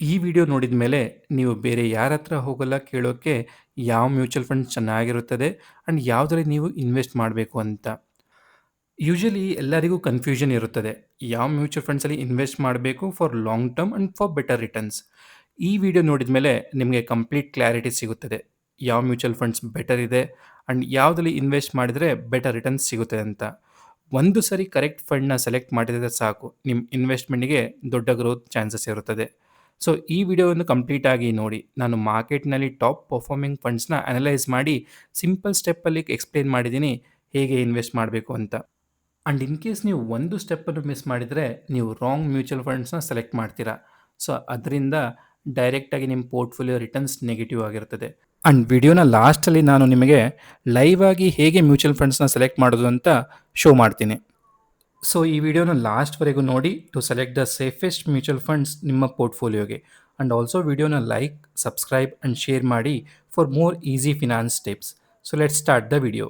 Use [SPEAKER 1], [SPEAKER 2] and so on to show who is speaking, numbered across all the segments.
[SPEAKER 1] ಈ ವಿಡಿಯೋ ನೋಡಿದ ಮೇಲೆ ನೀವು ಬೇರೆ ಯಾರ ಹತ್ರ ಹೋಗಲ್ಲ ಕೇಳೋಕ್ಕೆ ಯಾವ ಮ್ಯೂಚುವಲ್ ಫಂಡ್ ಚೆನ್ನಾಗಿರುತ್ತದೆ ಆ್ಯಂಡ್ ಯಾವುದ್ರಲ್ಲಿ ನೀವು ಇನ್ವೆಸ್ಟ್ ಮಾಡಬೇಕು ಅಂತ. ಯೂಶುವಲಿ ಎಲ್ಲರಿಗೂ ಕನ್ಫ್ಯೂಷನ್ ಇರುತ್ತದೆ. ಯಾವ ಮ್ಯೂಚುವಲ್ ಫಂಡ್ಸಲ್ಲಿ ಇನ್ವೆಸ್ಟ್ ಮಾಡಬೇಕು for long term and for better returns. ಈ ವಿಡಿಯೋ ನೋಡಿದ ಮೇಲೆ ನಿಮಗೆ ಕಂಪ್ಲೀಟ್ ಕ್ಲಾರಿಟಿ ಸಿಗುತ್ತದೆ. ಯಾವ ಮ್ಯೂಚುವಲ್ ಫಂಡ್ಸ್ ಬೆಟರ್ ಇದೆ ಆ್ಯಂಡ್ ಯಾವುದರಲ್ಲಿ ಇನ್ವೆಸ್ಟ್ ಮಾಡಿದರೆ ಬೆಟರ್ ರಿಟರ್ನ್ಸ್ ಸಿಗುತ್ತೆ ಅಂತ. ಒಂದು ಸರಿ ಕರೆಕ್ಟ್ ಫಂಡ್‌ನ ಸೆಲೆಕ್ಟ್ ಮಾಡಿದರೆ ಸಾಕು, ನಿಮ್ಮ ಇನ್ವೆಸ್ಟ್ಮೆಂಟಿಗೆ ದೊಡ್ಡ ಗ್ರೋತ್ ಚಾನ್ಸಸ್ ಇರುತ್ತದೆ. ಸೊ ಈ ವಿಡಿಯೋವನ್ನು ಕಂಪ್ಲೀಟ್ ಆಗಿ ನೋಡಿ. ನಾನು ಮಾರ್ಕೆಟ್‌ನಲ್ಲಿ ಟಾಪ್ ಪರ್ಫಾರ್ಮಿಂಗ್ ಫಂಡ್ಸ್‌ನ ಅನಲೈಸ್ ಮಾಡಿ ಸಿಂಪಲ್ ಸ್ಟೆಪ್ಪಲ್ಲಿ ಎಕ್ಸ್‌ಪ್ಲೇನ್ ಮಾಡಿದ್ದೀನಿ ಹೇಗೆ ಇನ್ವೆಸ್ಟ್ ಮಾಡಬೇಕು ಅಂತ. ಆ್ಯಂಡ್ ಇನ್ ಕೇಸ್ ನೀವು ಒಂದು ಸ್ಟೆಪ್ಪನ್ನು ಮಿಸ್ ಮಾಡಿದರೆ, ನೀವು ರಾಂಗ್ ಮ್ಯೂಚುವಲ್ ಫಂಡ್ಸ್‌ನ ಸೆಲೆಕ್ಟ್ ಮಾಡ್ತೀರಾ. ಸೊ ಅದರಿಂದ ಡೈರೆಕ್ಟಾಗಿ ನಿಮ್ಮ ಪೋರ್ಟ್‌ಫೋಲಿಯೋ ರಿಟರ್ನ್ಸ್ ನೆಗೆಟಿವ್ ಆಗಿರ್ತದೆ ಆ್ಯಂಡ್ ವಿಡಿಯೋನ ಲಾಸ್ಟಲ್ಲಿ ನಾನು ನಿಮಗೆ ಲೈವ್ ಆಗಿ ಹೇಗೆ ಮ್ಯೂಚುವಲ್ ಫಂಡ್ಸ್‌ನ ಸೆಲೆಕ್ಟ್ ಮಾಡೋದು ಅಂತ ಶೋ ಮಾಡ್ತೀನಿ. ಸೊ ಈ ವಿಡಿಯೋನ ಲಾಸ್ಟ್‌ವರೆಗೂ ನೋಡಿ to select the safest mutual funds ನಿಮ್ಮ ಪೋರ್ಟ್‌ಫೋಲಿಯೋಗೆ. ಆ್ಯಂಡ್ ಆಲ್ಸೋ ವಿಡಿಯೋನ ಲೈಕ್, ಸಬ್ಸ್ಕ್ರೈಬ್ ಆ್ಯಂಡ್ ಶೇರ್ ಮಾಡಿ for more easy finance tips. So let start the video.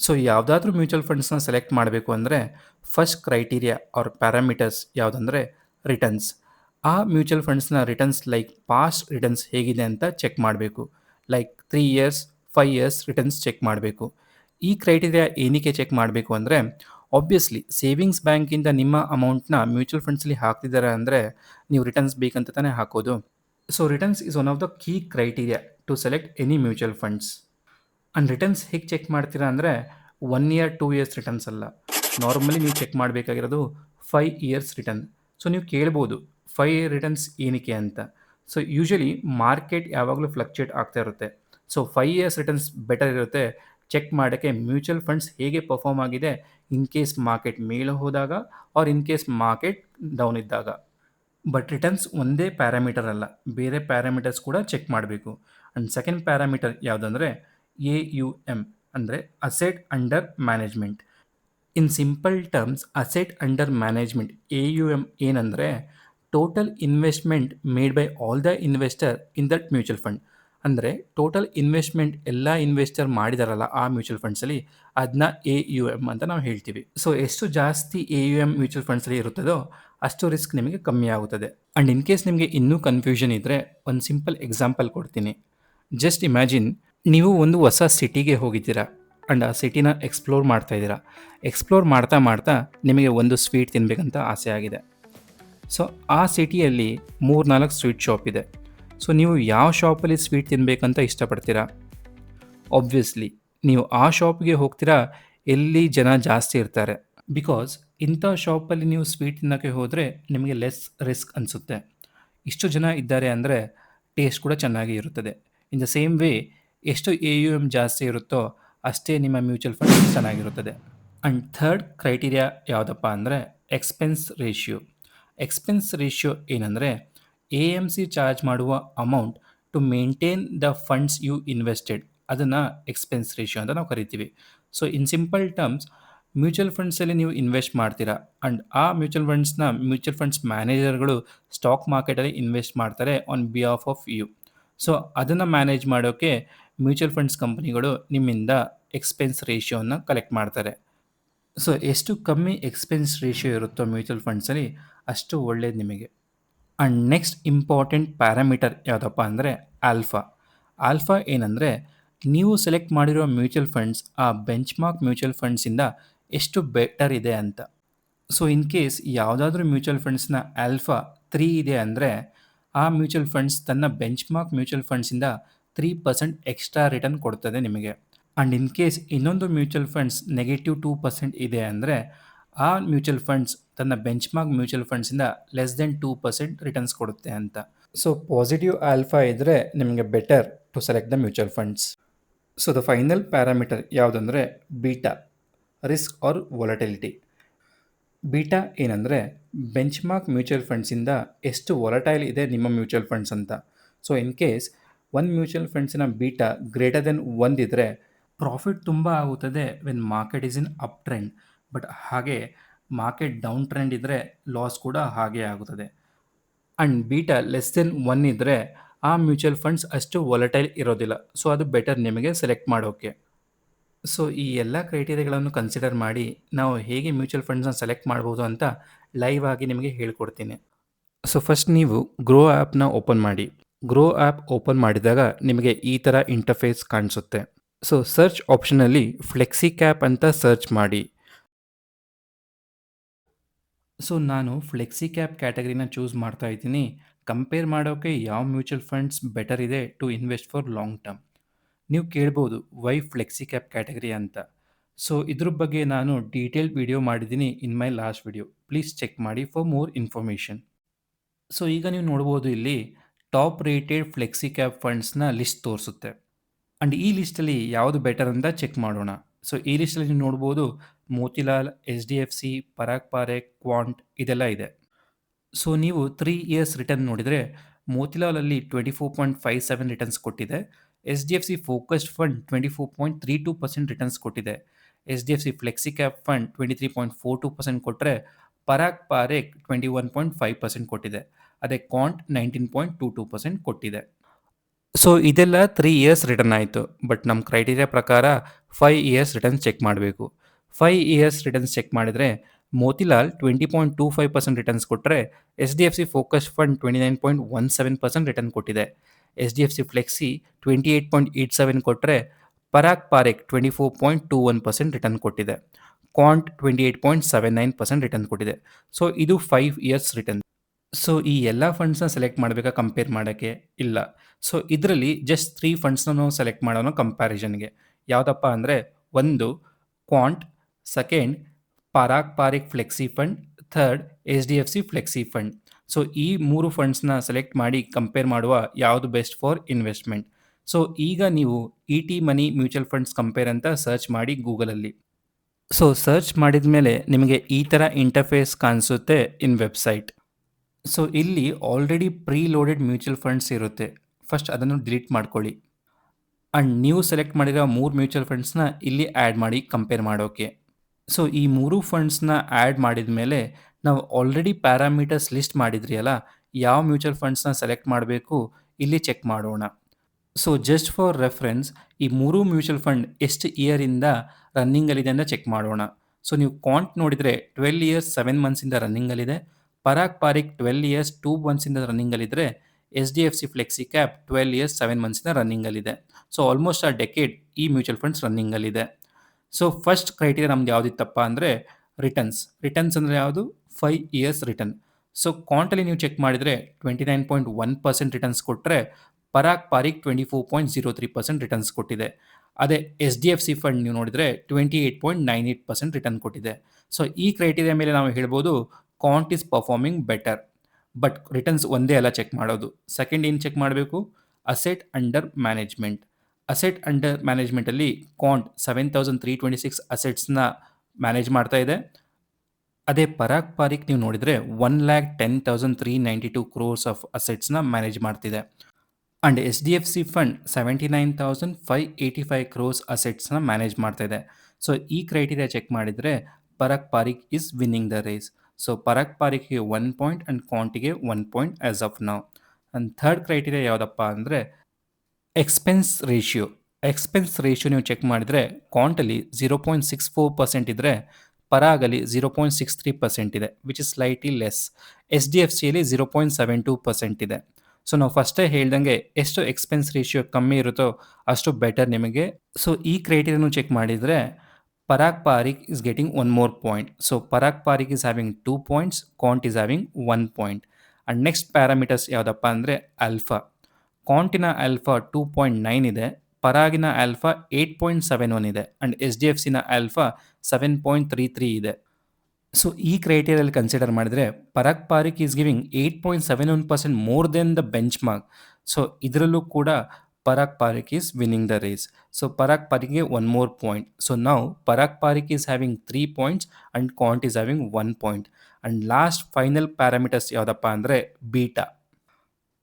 [SPEAKER 1] So ಯಾವುದಾದ್ರೂ ಮ್ಯೂಚುವಲ್ ಫಂಡ್ಸ್‌ನ ಸೆಲೆಕ್ಟ್ ಮಾಡಬೇಕು ಅಂದರೆ ಫಸ್ಟ್ ಕ್ರೈಟೀರಿಯಾ ಆರ್ ಪ್ಯಾರಾಮೀಟರ್ಸ್ ಯಾವುದಂದರೆ ರಿಟರ್ನ್ಸ್. ಆ ಮ್ಯೂಚುವಲ್ ಫಂಡ್ಸ್‌ನ ರಿಟರ್ನ್ಸ್ ಲೈಕ್ ಪಾಸ್ಟ್ ರಿಟರ್ನ್ಸ್ ಹೇಗಿದೆ ಅಂತ ಚೆಕ್ ಮಾಡಬೇಕು. Like three years, five years returns check ಮಾಡಬೇಕು. ಈ ಕ್ರೈಟೀರಿಯಾ ಏನಕ್ಕೆ ಚೆಕ್ ಮಾಡಬೇಕು ಅಂದರೆ ಆಬ್ವಿಯಸ್ಲಿ ಸೇವಿಂಗ್ಸ್ ಬ್ಯಾಂಕಿಂದ ನಿಮ್ಮ ಅಮೌಂಟ್‌ನ ಮ್ಯೂಚುವಲ್ ಫಂಡ್ಸಲ್ಲಿ ಹಾಕ್ತಿದ್ದಾರೆ ಅಂದರೆ ನೀವು ರಿಟರ್ನ್ಸ್ ಬೇಕಂತ ತಾನೇ ಹಾಕೋದು. So returns is one of the key criteria to select any mutual funds. And returns ಹೇಗೆ ಚೆಕ್ ಮಾಡ್ತೀರಾ ಅಂದರೆ one year, two years returns ಅಲ್ಲ. ನಾರ್ಮಲಿ ನೀವು ಚೆಕ್ ಮಾಡಬೇಕಾಗಿರೋದು ಫೈವ್ ಇಯರ್ಸ್ ರಿಟರ್ನ್. ಸೊ ನೀವು ಕೇಳ್ಬೋದು ಫೈವ್ ಇಯರ್ ರಿಟರ್ನ್ಸ್ ಏನಕ್ಕೆ ಅಂತ. ಸೊ ಯೂಶಲಿ ಮಾರ್ಕೆಟ್ ಯಾವಾಗಲೂ ಫ್ಲಕ್ಚುಯೇಟ್ ಆಗ್ತಾ ಇರುತ್ತೆ. So five years returns better ಇರುತ್ತೆ ಚೆಕ್ ಮಾಡೋಕ್ಕೆ ಮ್ಯೂಚುವಲ್ ಫಂಡ್ಸ್ ಹೇಗೆ ಪರ್ಫಾರ್ಮ್ ಆಗಿದೆ ಇನ್ ಕೇಸ್ ಮಾರ್ಕೆಟ್ ಮೇಲೆ ಹೋದಾಗ or in case market down ಇದ್ದಾಗ. ಬಟ್ ರಿಟರ್ನ್ಸ್ ಒಂದೇ ಪ್ಯಾರಾಮೀಟರ್ ಅಲ್ಲ. ಬೇರೆ ಪ್ಯಾರಾಮೀಟರ್ಸ್ ಕೂಡ ಚೆಕ್ ಮಾಡಬೇಕು. ಆ್ಯಂಡ್ ಸೆಕೆಂಡ್ ಪ್ಯಾರಾಮೀಟರ್ ಯಾವುದಂದರೆ ಎ.ಯು.ಎಮ್ ಅಂದರೆ asset under management. In simple terms asset under management A U M ಏನಂದರೆ total investment made by all the investor in that mutual fund. ಅಂದರೆ total investment ಎಲ್ಲ investor ಮಾಡಿದಾರಲ್ಲ ಆ mutual ಫಂಡ್ಸಲ್ಲಿ ಅದನ್ನ A U M ಅಂತ ನಾವು ಹೇಳ್ತೀವಿ. ಸೊ ಎಷ್ಟು ಜಾಸ್ತಿ ಎ ಯು ಎಂ ಮ್ಯೂಚುವಲ್ ಫಂಡ್ಸಲ್ಲಿ ಇರುತ್ತದೋ ಅಷ್ಟು ರಿಸ್ಕ್ ನಿಮಗೆ ಕಮ್ಮಿ ಆಗುತ್ತದೆ. ಆ್ಯಂಡ್ ಇನ್ ಕೇಸ್ ನಿಮಗೆ ಇನ್ನೂ ಕನ್ಫ್ಯೂಷನ್ ಇದ್ದರೆ ಒಂದು ಸಿಂಪಲ್ ಎಕ್ಸಾಂಪಲ್ ಕೊಡ್ತೀನಿ. ಜಸ್ಟ್ ಇಮ್ಯಾಜಿನ್ ನೀವು ಒಂದು ಹೊಸ ಸಿಟಿಗೆ ಹೋಗಿದ್ದೀರಾ ಆ್ಯಂಡ್ ಆ ಸಿಟಿನ ಎಕ್ಸ್‌ಪ್ಲೋರ್ ಮಾಡ್ತಾ ಇದ್ದೀರಾ. ಎಕ್ಸ್‌ಪ್ಲೋರ್ ಮಾಡ್ತಾ ಮಾಡ್ತಾ ನಿಮಗೆ ಒಂದು ಸ್ವೀಟ್ ತಿನ್ನಬೇಕಂತ ಆಸೆ ಆಗಿದೆ. ಸೊ ಆ ಸಿಟಿಯಲ್ಲಿ 3, 4 ಸ್ವೀಟ್ ಶಾಪ್ ಇದೆ. ಸೊ ನೀವು ಯಾವ ಶಾಪಲ್ಲಿ ಸ್ವೀಟ್ ತಿನ್ನಬೇಕಂತ ಇಷ್ಟಪಡ್ತೀರಾ? ಆಬ್ವಿಯಸ್ಲಿ ನೀವು ಆ ಶಾಪ್‌ಗೆ ಹೋಗ್ತೀರಾ ಎಲ್ಲಿ ಜನ ಜಾಸ್ತಿ ಇರ್ತಾರೆ. ಬಿಕಾಸ್ ಇಂಥ ಶಾಪಲ್ಲಿ ನೀವು ಸ್ವೀಟ್ ತಿನ್ನೋಕ್ಕೆ ಹೋದರೆ ನಿಮಗೆ ಲೆಸ್ ರಿಸ್ಕ್ ಅನಿಸುತ್ತೆ. ಇಷ್ಟು ಜನ ಇದ್ದಾರೆ ಅಂದರೆ ಟೇಸ್ಟ್ ಕೂಡ ಚೆನ್ನಾಗಿ ಇರುತ್ತದೆ. ಇನ್ ದ ಸೇಮ್ ವೇ ಎಷ್ಟು ಎ ಯು ಎಂ ಜಾಸ್ತಿ ಇರುತ್ತೋ ಅಷ್ಟೇ ನಿಮ್ಮ ಮ್ಯೂಚುವಲ್ ಫಂಡ್ ಚೆನ್ನಾಗಿರುತ್ತದೆ. ಆ್ಯಂಡ್ ಥರ್ಡ್ ಕ್ರೈಟೀರಿಯಾ ಯಾವುದಪ್ಪ ಅಂದರೆ ಎಕ್ಸ್‌ಪೆನ್ಸ್ ರೇಷಿಯೋ. ಎಕ್ಸ್‌ಪೆನ್ಸ್ ರೇಷಿಯೋ ಏನಂದರೆ ಎ.ಎಮ್.ಸಿ ಚಾರ್ಜ್ ಮಾಡುವ amount to maintain the funds you invested ಅದನ್ನು ಎಕ್ಸ್‌ಪೆನ್ಸ್ ರೇಷಿಯೋ ಅಂತ ನಾವು ಕರಿತೀವಿ. So in simple terms mutual ಫಂಡ್ಸಲ್ಲಿ ನೀವು ಇನ್ವೆಸ್ಟ್ ಮಾಡ್ತೀರಾ ಆ್ಯಂಡ್ ಆ ಮ್ಯೂಚುವಲ್ ಫಂಡ್ಸ್‌ನ ಮ್ಯೂಚುವಲ್ ಫಂಡ್ಸ್ ಮ್ಯಾನೇಜರ್‌ಗಳು ಸ್ಟಾಕ್ ಮಾರ್ಕೆಟಲ್ಲಿ ಇನ್ವೆಸ್ಟ್ ಮಾಡ್ತಾರೆ on behalf of you. So ಅದನ್ನು ಮ್ಯಾನೇಜ್ ಮಾಡೋಕ್ಕೆ ಮ್ಯೂಚುವಲ್ ಫಂಡ್ಸ್ ಕಂಪ್ನಿಗಳು ನಿಮ್ಮಿಂದ ಎಕ್ಸ್‌ಪೆನ್ಸ್ ರೇಷಿಯೋನ ಕಲೆಕ್ಟ್ ಮಾಡ್ತಾರೆ. ಸೊ ಎಷ್ಟು ಕಮ್ಮಿ ಎಕ್ಸ್‌ಪೆನ್ಸ್ ರೇಷಿಯೋ ಇರುತ್ತೋ ಮ್ಯೂಚುವಲ್ ಫಂಡ್ಸಲ್ಲಿ ಅಷ್ಟು ಒಳ್ಳೆಯದು ನಿಮಗೆ. ಆ್ಯಂಡ್ ನೆಕ್ಸ್ಟ್ ಇಂಪಾರ್ಟೆಂಟ್ ಪ್ಯಾರಾಮೀಟರ್ ಯಾವುದಪ್ಪ ಅಂದರೆ ಆಲ್ಫಾ. ಆಲ್ಫಾ ಏನಂದರೆ ನೀವು ಸೆಲೆಕ್ಟ್ ಮಾಡಿರೋ ಮ್ಯೂಚುವಲ್ ಫಂಡ್ಸ್ ಆ ಬೆಂಚ್ ಮಾರ್ಕ್ ಮ್ಯೂಚುವಲ್ ಫಂಡ್ಸಿಂದ ಎಷ್ಟು ಬೆಟರ್ ಇದೆ ಅಂತ. ಸೊ ಇನ್ ಕೇಸ್ ಯಾವುದಾದ್ರೂ ಮ್ಯೂಚುವಲ್ ಫಂಡ್ಸ್‌ನ ಆಲ್ಫಾ ತ್ರೀ ಇದೆ ಅಂದರೆ, ಆ ಮ್ಯೂಚುವಲ್ ಫಂಡ್ಸ್ ತನ್ನ ಬೆಂಚ್ ಮಾರ್ಕ್ ಮ್ಯೂಚುವಲ್ ಫಂಡ್ಸಿಂದ ತ್ರೀ ಪರ್ಸೆಂಟ್ ಎಕ್ಸ್ಟ್ರಾ ರಿಟರ್ನ್ ಕೊಡ್ತದೆ ನಿಮಗೆ. ಆ್ಯಂಡ್ ಇನ್ ಕೇಸ್ ಇನ್ನೊಂದು mutual funds negative two percent ಇದೆ ಅಂದರೆ, ಆ ಮ್ಯೂಚುವಲ್ ಫಂಡ್ಸ್ ತನ್ನ benchmark mutual ಫಂಡ್ಸಿಂದ less than two percent returns ಕೊಡುತ್ತೆ ಅಂತ. ಸೊ ಪಾಸಿಟಿವ್ ಆಲ್ಫಾ ಇದ್ದರೆ ನಿಮಗೆ better to select the mutual funds. So the final parameter ಯಾವುದಂದರೆ beta risk or volatility. Beta ಏನಂದರೆ benchmark mutual ಫಂಡ್ಸಿಂದ ಎಷ್ಟು ವೊಲಟೈಲ್ ಇದೆ ನಿಮ್ಮ ಮ್ಯೂಚುವಲ್ ಫಂಡ್ಸ್ ಅಂತ. ಸೊ ಇನ್ ಕೇಸ್ ಒಂದು ಮ್ಯೂಚುವಲ್ ಫಂಡ್ಸಿನ ಬೀಟಾ ಗ್ರೇಟರ್ ದೆನ್ 1 ಇದ್ದರೆ ಪ್ರಾಫಿಟ್ ತುಂಬ ಆಗುತ್ತದೆ when market is in up trend. But ಹಾಗೆ ಮಾರ್ಕೆಟ್ ಡೌನ್ ಟ್ರೆಂಡ್ ಇದ್ದರೆ ಲಾಸ್ ಕೂಡ ಹಾಗೇ ಆಗುತ್ತದೆ. And beta less than one ಇದ್ದರೆ ಆ ಮ್ಯೂಚುವಲ್ ಫಂಡ್ಸ್ ಅಷ್ಟು ವೊಲಟೈಲ್ ಇರೋದಿಲ್ಲ. ಸೊ ಅದು ಬೆಟರ್ ನಿಮಗೆ ಸೆಲೆಕ್ಟ್ ಮಾಡೋಕ್ಕೆ. ಸೊ ಈ ಎಲ್ಲ ಕ್ರೈಟೀರಿಯಾಗಳನ್ನು ಕನ್ಸಿಡರ್ ಮಾಡಿ ನಾವು ಹೇಗೆ ಮ್ಯೂಚುವಲ್ ಫಂಡ್ಸನ್ನ ಸೆಲೆಕ್ಟ್ ಮಾಡ್ಬೋದು ಅಂತ ಲೈವ್ ಆಗಿ ನಿಮಗೆ ಹೇಳ್ಕೊಡ್ತೀನಿ. ಸೊ ಫಸ್ಟ್ ನೀವು ಗ್ರೋ ಆ್ಯಪ್‌ನ ಓಪನ್ ಮಾಡಿ. ಗ್ರೋ ಆ್ಯಪ್ ಓಪನ್ ಮಾಡಿದಾಗ ನಿಮಗೆ ಈ ಥರ ಇಂಟರ್ಫೇಸ್ ಕಾಣಿಸುತ್ತೆ. ಸೊ ಸರ್ಚ್ ಆಪ್ಷನಲ್ಲಿ ಫ್ಲೆಕ್ಸಿ ಕ್ಯಾಪ್ ಅಂತ ಸರ್ಚ್ ಮಾಡಿ. ಸೊ, ನಾನು ಫ್ಲೆಕ್ಸಿ ಕ್ಯಾಪ್ ಕ್ಯಾಟಗರಿನ ಚೂಸ್ ಮಾಡ್ತಾ ಇದ್ದೀನಿ. ಕಂಪೇರ್ ಮಾಡೋಕ್ಕೆ ಯಾವ ಮ್ಯೂಚುವಲ್ ಫಂಡ್ಸ್ ಬೆಟರ್ ಇದೆ to invest for long term. ನೀವು ಕೇಳ್ಬೋದು, ವೈ ಫ್ಲೆಕ್ಸಿ ಕ್ಯಾಪ್ ಕ್ಯಾಟಗರಿ ಅಂತ. ಸೊ, ಇದ್ರ ಬಗ್ಗೆ ನಾನು ಡೀಟೇಲ್ ವಿಡಿಯೋ ಮಾಡಿದ್ದೀನಿ in my last video. Please check ಮಾಡಿ ಫಾರ್ ಮೋರ್ ಇನ್ಫಾರ್ಮೇಷನ್. ಸೊ, ಈಗ ನೀವು ನೋಡ್ಬೋದು ಇಲ್ಲಿ ಟಾಪ್ ರೇಟೆಡ್ ಫ್ಲೆಕ್ಸಿ ಕ್ಯಾಪ್ ಫಂಡ್ಸ್‌ನ ಲಿಸ್ಟ್ ತೋರಿಸುತ್ತೆ. ಆ್ಯಂಡ್ ಈ ಲಿಸ್ಟಲ್ಲಿ ಯಾವುದು ಬೆಟರ್ ಅಂತ ಚೆಕ್ ಮಾಡೋಣ. ಸೊ ಈ ಲಿಸ್ಟಲ್ಲಿ ನೀವು ನೋಡ್ಬೋದು Motilal, H D F C Parag Parikh Quant ಇದೆಲ್ಲ ಇದೆ. ಸೊ ನೀವು ತ್ರೀ ಇಯರ್ಸ್ ರಿಟರ್ನ್ ನೋಡಿದರೆ ಮೋತಿಲಾಲಲ್ಲಿ 24.57 ರಿಟರ್ನ್ಸ್ ಕೊಟ್ಟಿದೆ. H D F C focused fund 24.32% returns ಕೊಟ್ಟಿದೆ. ಎಚ್.ಡಿ.ಎಫ್.ಸಿ ಫ್ಲೆಕ್ಸಿ ಕ್ಯಾಪ್ ಫಂಡ್ 23.42% ಕೊಟ್ಟರೆ, ಪರಾಗ್ ಪಾರೇಖ್ 21.5% ಕೊಟ್ಟಿದೆ. ಅದೇ ಕ್ವಾಂಟ್ 19.22% ಕೊಟ್ಟಿದೆ. ಸೊ ಇದೆಲ್ಲ ತ್ರೀ ಇಯರ್ಸ್ ರಿಟರ್ನ್ ಆಯಿತು. ಬಟ್ ನಮ್ಮ ಕ್ರೈಟೀರಿಯಾ ಪ್ರಕಾರ ಫೈವ್ ಇಯರ್ಸ್ ರಿಟರ್ನ್ಸ್ ಚೆಕ್ ಮಾಡಬೇಕು. ಫೈವ್ ಇಯರ್ಸ್ ರಿಟರ್ನ್ಸ್ ಚೆಕ್ ಮಾಡಿದರೆ ಮೋತಿಲಾಲ್ 20.25% ರಿಟರ್ನ್ಸ್ ಕೊಟ್ಟರೆ, S D F C focus fund 29.17% return ಕೊಟ್ಟಿದೆ. S D F C flexi 28.87 ಕೊಟ್ಟರೆ, ಪರಾಗ್ ಪಾರೇಖ್ 24.21% ರಿಟರ್ನ್ ಕೊಟ್ಟಿದೆ. ಕ್ವಾಂಟ್ 28.79% ರಿಟರ್ನ್ ಕೊಟ್ಟಿದೆ. ಸೊ ಇದು ಫೈವ್ ಇಯರ್ಸ್ ರಿಟರ್ನ್. ಸೊ ಈ ಎಲ್ಲ ಫಂಡ್ಸ್‌ನ ಸೆಲೆಕ್ಟ್ ಮಾಡಬೇಕಾ ಕಂಪೇರ್ ಮಾಡೋಕ್ಕೆ? ಇಲ್ಲ. ಸೊ ಇದರಲ್ಲಿ ಜಸ್ಟ್ 3 ಫಂಡ್ಸ್‌ನ ನಾವು ಸೆಲೆಕ್ಟ್ ಮಾಡೋಣ ಕಂಪ್ಯಾರಿಸನ್‌ಗೆ. ಯಾವುದಪ್ಪ ಅಂದರೆ ಒಂದು Quant, second Parag Parikh flexi fund, third HDFC flexi fund. So ಈ ಮೂರು ಫಂಡ್ಸ್‌ನ ಸೆಲೆಕ್ಟ್ ಮಾಡಿ ಕಂಪೇರ್ ಮಾಡುವ ಯಾವುದು ಬೆಸ್ಟ್ ಫಾರ್ ಇನ್ವೆಸ್ಟ್‌ಮೆಂಟ್. ಸೊ ಈಗ ನೀವು ET money mutual funds compare ಅಂತ ಸರ್ಚ್ ಮಾಡಿ ಗೂಗಲಲ್ಲಿ. ಸೊ ಸರ್ಚ್ ಮಾಡಿದ ಮೇಲೆ ನಿಮಗೆ ಈ ಥರ ಇಂಟರ್ಫೇಸ್ ಕಾಣಿಸುತ್ತೆ ಇನ್ ವೆಬ್‌ಸೈಟ್. ಸೊ ಇಲ್ಲಿ already pre loaded mutual funds ಇರುತ್ತೆ. ಫಸ್ಟ್ ಅದನ್ನು ಡಿಲೀಟ್ ಮಾಡ್ಕೊಳ್ಳಿ. ಆ್ಯಂಡ್ ನೀವು ಸೆಲೆಕ್ಟ್ ಮಾಡಿರೋ ಮೂರು ಮ್ಯೂಚುವಲ್ ಫಂಡ್ಸ್‌ನ ಇಲ್ಲಿ ಆ್ಯಡ್ ಮಾಡಿ ಕಂಪೇರ್ ಮಾಡೋಕೆ. ಸೊ ಈ ಮೂರು ಫಂಡ್ಸ್‌ನ ಆ್ಯಡ್ ಮಾಡಿದ ಮೇಲೆ ನಾವು ಆಲ್ರೆಡಿ ಪ್ಯಾರಾಮೀಟರ್ಸ್ ಲಿಸ್ಟ್ ಮಾಡಿದ್ರಿ ಅಲ್ಲ, ಯಾವ ಮ್ಯೂಚುವಲ್ ಫಂಡ್ಸ್‌ನ ಸೆಲೆಕ್ಟ್ ಮಾಡಬೇಕು ಇಲ್ಲಿ ಚೆಕ್ ಮಾಡೋಣ. ಸೊ ಜಸ್ಟ್ ಫಾರ್ ರೆಫರೆನ್ಸ್ ಈ ಮೂರು ಮ್ಯೂಚುವಲ್ ಫಂಡ್ ಎಷ್ಟು ಇಯರಿಂದ ರನ್ನಿಂಗಲ್ಲಿದೆ ಅಂತ ಚೆಕ್ ಮಾಡೋಣ. ಸೊ ನೀವು ಕಾಂಟ್ ನೋಡಿದರೆ 12 ಇಯರ್ಸ್ ಸೆವೆನ್ ಮಂತ್ಸಿಂದ ರನ್ನಿಂಗಲ್ಲಿದೆ. Parag Parikh twelve years two ಮಂತ್ಸಿಂದ ರನ್ನಿಂಗಲ್ಲಿದ್ದರೆ, S D F C flexi cap 12 years seven ಮಂತ್ಸಿನ ರನ್ನಿಂಗಲ್ಲಿದೆ. ಸೊ ಆಲ್ಮೋಸ್ಟ್ ಆ ಡೆಕೇಡ್ ಈ ಮ್ಯೂಚುವಲ್ ಫಂಡ್ಸ್ ರನ್ನಿಂಗಲ್ಲಿದೆ. ಸೊ ಫಸ್ಟ್ ಕ್ರೈಟೀರಿಯಾ ನಮ್ದು ಯಾವುದಿತ್ತಪ್ಪ ಅಂದರೆ ರಿಟರ್ನ್ಸ್. ರಿಟರ್ನ್ಸ್ ಅಂದರೆ ಯಾವುದು? Five years return. ಸೊ ಕ್ವಾಂಟಲಿ ನೀವು ಚೆಕ್ ಮಾಡಿದರೆ 29.1% ರಿಟರ್ನ್ಸ್ ಕೊಟ್ಟರೆ, ಪರಾಗ್ ಪಾರೇಖ್ 24.03% ರಿಟರ್ನ್ಸ್ ಕೊಟ್ಟಿದೆ. ಅದೇ S D F C fund ನೀವು ನೋಡಿದರೆ 28.98% ರಿಟರ್ನ್ ಕೊಟ್ಟಿದೆ. ಸೊ ಈ ಕ್ರೈಟೀರಿಯಾ ಮೇಲೆ ನಾವು ಹೇಳ್ಬೋದು Quant is performing better. But returns ಒಂದೇ ಅಲ್ಲ ಚೆಕ್ ಮಾಡೋದು. ಸೆಕೆಂಡ್ ಏನು ಚೆಕ್ ಮಾಡಬೇಕು? Asset under management. Asset under ಮ್ಯಾನೇಜ್ಮೆಂಟಲ್ಲಿ Quant seven thousand three twenty six ಅಸೆಟ್ಸ್‌ನ manage ಮಾಡ್ತಾ ಇದೆ. ಅದೇ ಪರಾಗ್ ಪಾರಿಕ್ ನೀವು ನೋಡಿದರೆ 1,10,392 ಕ್ರೋರ್ಸ್ ಆಫ್ ಅಸೆಟ್ಸ್‌ನ ಮ್ಯಾನೇಜ್ ಮಾಡ್ತಿದೆ. ಅಂಡ್ ಸಿ ಫಂಡ್ 79,585 ಕ್ರೋರ್ಸ್ ಅಸೆಟ್ಸ್‌ನ ಮ್ಯಾನೇಜ್ ಮಾಡ್ತಾ ಇದೆ. ಸೊ ಈ ಕ್ರೈಟೀರಿಯಾ ಚೆಕ್ ಮಾಡಿದರೆ Parag Parikh is winning the race. So Parag ಪಾರೇಖ್‌ಗೆ 1 point and ಕ್ವಾಂಟಿಗೆ one point as of now. And third criteria ಯಾವುದಪ್ಪ ಅಂದರೆ ಎಕ್ಸ್‌ಪೆನ್ಸ್ ರೇಷಿಯೋ. ಎಕ್ಸ್‌ಪೆನ್ಸ್ ರೇಷಿಯೋ ನೀವು ಚೆಕ್ ಮಾಡಿದರೆ ಕ್ವಾಂಟಲ್ಲಿ 0.64% ಇದ್ದರೆ, ಪರಾಗಲ್ಲಿ 0.63% ಇದೆ which is slightly less. S D F ಸಿಯಲ್ಲಿ zero point seven two percent ಇದೆ. ಸೊ ನಾವು ಫಸ್ಟೇ ಹೇಳ್ದಂಗೆ ಎಷ್ಟು ಎಕ್ಸ್‌ಪೆನ್ಸ್ ರೇಷಿಯೋ ಕಮ್ಮಿ ಇರುತ್ತೋ ಅಷ್ಟು ಬೆಟರ್ ನಿಮಗೆ. ಸೊ ಈ ಕ್ರೈಟೀರಿಯಾನು ಚೆಕ್ ಮಾಡಿದರೆ Parag Parekh is getting 1 more point. So Parag Parik is having 2 points, Quant is having 1 point. And next parameters ಯಾವುದಪ್ಪ ಅಂದರೆ ಆಲ್ಫಾ. ಕಾಂಟಿನ ಆಲ್ಫಾ 2.9 ಇದೆ. ಪರಾಗಿನ ಆಲ್ಫಾ 8.71 ಇದೆ. ಅಂಡ್ ಸಿನ ಆಲ್ಫಾ 7.33 ಇದೆ. ಸೊ ಈ ಕ್ರೈಟೀರಿಯಾದಲ್ಲಿ ಕನ್ಸಿಡರ್ ಮಾಡಿದರೆ Parag Parikh is giving 8.71% more than the benchmark. So ಇದರಲ್ಲೂ ಕೂಡ Parag Parikh is winning the race. So Parag ಪಾರೇಖ್‌ಗೆ 1 more point. So ನಾವು Parag Parikh is having three points and Quant is having one point. And last final parameters ಯಾವುದಪ್ಪ ಅಂದರೆ beta.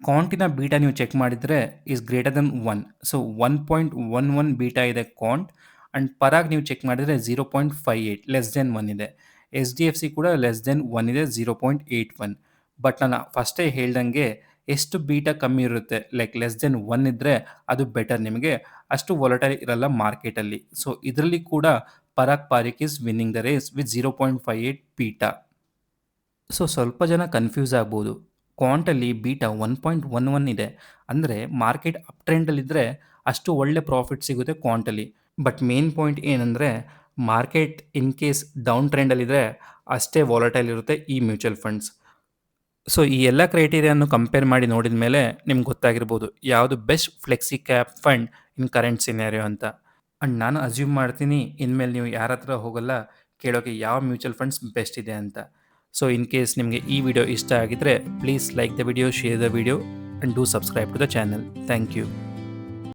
[SPEAKER 1] ಕಾಂಟಿನ beta ನೀವು check ಮಾಡಿದರೆ is greater than one so 1.11 beta ಇದೆ Quant and Parag ನೀವು check ಮಾಡಿದರೆ 0.58 less than one ಇದೆ. S D F C ಕೂಡ ಲೆಸ್ ದೆನ್ ಒನ್ ಇದೆ 0.81. ಬಟ್ ನಾನು ಫಸ್ಟೇ ಹೇಳ್ದಂಗೆ ಎಷ್ಟು ಬೀಟಾ ಕಮ್ಮಿ ಇರುತ್ತೆ ಲೈಕ್ ಲೆಸ್ ದೆನ್ ಒನ್ ಇದ್ದರೆ ಅದು ಬೆಟರ್ ನಿಮಗೆ. ಅಷ್ಟು ವೊಲಟೈಲ್ ಇರಲ್ಲ ಮಾರ್ಕೆಟಲ್ಲಿ. ಸೊ ಇದರಲ್ಲಿ ಕೂಡ Parag Parikh is winning the race with 0.58 beta. So ಸ್ವಲ್ಪ ಜನ ಕನ್ಫ್ಯೂಸ್ ಆಗ್ಬೋದು. ಕ್ವಾಂಟಲ್ಲಿ beta one point one one ಇದೆ ಅಂದರೆ ಮಾರ್ಕೆಟ್ ಅಪ್ ಟ್ರೆಂಡಲ್ಲಿದ್ದರೆ ಅಷ್ಟು ಒಳ್ಳೆ ಪ್ರಾಫಿಟ್ ಸಿಗುತ್ತೆ ಕ್ವಾಂಟಲ್ಲಿ ಬಟ್ ಮೇನ್ ಪಾಯಿಂಟ್ ಏನಂದರೆ ಮಾರ್ಕೆಟ್ ಇನ್ ಕೇಸ್ ಡೌನ್ ಟ್ರೆಂಡಲ್ಲಿದ್ದರೆ ಅಷ್ಟೇ ವಾಲಟೈಲ್ ಇರುತ್ತೆ ಈ ಮ್ಯೂಚುವಲ್ ಫಂಡ್ಸ್ ಸೊ ಈ ಎಲ್ಲ ಕ್ರೈಟೀರಿಯನ್ನು ಕಂಪೇರ್ ಮಾಡಿ ನೋಡಿದ ಮೇಲೆ ನಿಮ್ಗೆ ಗೊತ್ತಾಗಿರ್ಬೋದು ಯಾವುದು best flexi cap fund in current scenario ಅಂತ. ಆ್ಯಂಡ್ ನಾನು ಅಸ್ಯೂಮ್ ಮಾಡ್ತೀನಿ ಇನ್ಮೇಲೆ ನೀವು ಯಾರ ಹತ್ರ ಹೋಗಲ್ಲ ಕೇಳೋಕ್ಕೆ ಯಾವ ಮ್ಯೂಚುವಲ್ ಫಂಡ್ಸ್ ಬೆಸ್ಟ್ ಇದೆ ಅಂತ. ಸೊ ಇನ್ ಕೇಸ್ ನಿಮಗೆ ಈ ವಿಡಿಯೋ ಇಷ್ಟ ಆಗಿದ್ರೆ please like the video share the video and do subscribe to the channel thank you